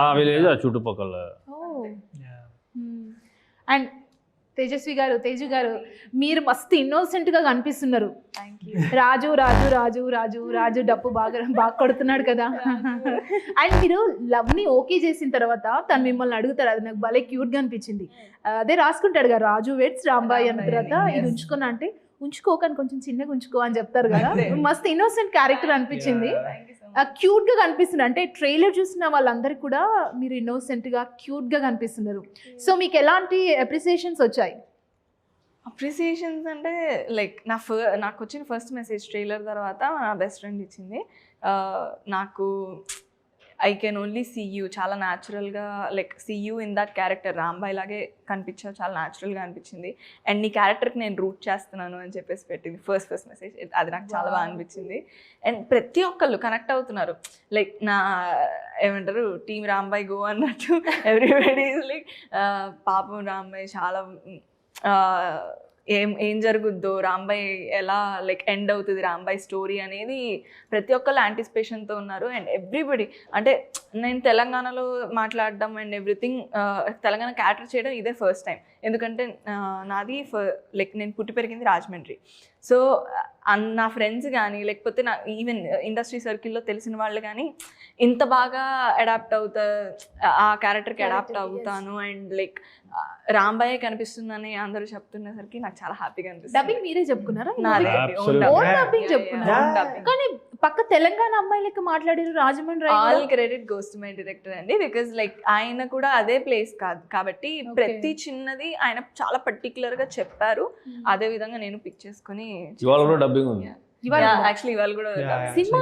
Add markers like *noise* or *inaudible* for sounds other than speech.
ఆ విలేజ్ ఆ చుట్టుపక్కల. అండ్ తేజస్వి గారు తేజు గారు మీరు మస్తు innocent గా కనిపిస్తున్నారు. రాజు రాజు రాజు రాజు రాజు డప్పు బాగా బాగా కొడుతున్నాడు కదా. అండ్ మీరు లవ్ని ఓకే చేసిన తర్వాత తను మిమ్మల్ని అడుగుతారు అది నాకు భలే క్యూట్గా అనిపించింది అదే రాసుకుంటాడు కదా రాజు వెట్స్ రాంబాయి అన్న తర్వాత ఇది ఉంచుకున్నా అంటే ఉంచుకోకని కొంచెం చిన్నగా ఉంచుకో అని చెప్తారు కదా. మస్తు ఇన్నోసెంట్ క్యారెక్టర్ అనిపించింది. క్యూట్గా యూ క్యూట్గా కనిపిస్తుంది అంటే ట్రైలర్ చూసిన వాళ్ళందరికీ కూడా మీరు ఇన్నోసెంట్గా క్యూట్గా కనిపిస్తున్నారు. సో మీకు ఎలాంటి అప్రిసియేషన్స్ వచ్చాయి? అప్రిసియేషన్స్ అంటే లైక్ నా ఫ నాకు వచ్చిన ఫస్ట్ మెసేజ్ ట్రైలర్ తర్వాత నా బెస్ట్ ఫ్రెండ్ ఇచ్చింది. నాకు I can only see you చాలా న్యాచురల్గా like see you in that character Rambai లాగే కనిపించావు. చాలా న్యాచురల్గా అనిపించింది. అండ్ నీ క్యారెక్టర్కి నేను రూట్ చేస్తున్నాను అని చెప్పేసి పెట్టింది. ఫస్ట్ ఫస్ట్ మెసేజ్ అది నాకు చాలా బాగా అనిపించింది. అండ్ ప్రతి ఒక్కళ్ళు కనెక్ట్ అవుతున్నారు. లైక్ నా ఏమంటారు టీమ్ రాంబాయ్ గో అన్నట్టు. *laughs* ఎవ్రీబడి లైక్ పాపం రాంబాయ్ చాలా ఏం ఏం జరుగుద్దో రాంబాయ్ ఎలా లైక్ ఎండ్ అవుతుంది రాంబాయ్ స్టోరీ అనేది ప్రతి ఒక్కళ్ళు యాంటిసిపేషన్తో ఉన్నారు. అండ్ ఎవ్రీబడి అంటే నేను తెలంగాణలో మాట్లాడడం అండ్ ఎవ్రీథింగ్ తెలంగాణ క్యాటర్ చేయడం ఇదే ఫస్ట్ టైం ఎందుకంటే నాది లైక్ నేను పుట్టి పెరిగింది రాజమండ్రి. సో నా ఫ్రెండ్స్ కానీ లేకపోతే నా ఈవెన్ ఇండస్ట్రీ సర్కిల్లో తెలిసిన వాళ్ళు కానీ ఇంత బాగా అడాప్ట్ అవుతా ఆ క్యారెక్టర్కి అడాప్ట్. అవుతాను. అండ్ లైక్ రాంబాయే కనిపిస్తుందని అందరూ చెప్తున్నసరికి నాకు చాలా హ్యాపీగా అనిపిస్తుంది. డబ్బింగ్ మీరే చెప్పుకున్నారా? కానీ పక్క తెలంగాణ అమ్మాయి లెక్క మాట్లాడారు Rajahmundry all. Credit goes my director అండి బికాజ్ లైక్ ఆయన కూడా అదే ప్లేస్ కాదు కాబట్టి. ప్రతి చిన్నది ఆయన చాలా పర్టికులర్గా చెప్పారు అదే విధంగా నేను పిక్ చేసుకుని ఇవాళ కూడా డబ్బింగ్ ఉంది ఇవాళ యాక్చువల్లీ ఇవాళ కూడా. సినిమా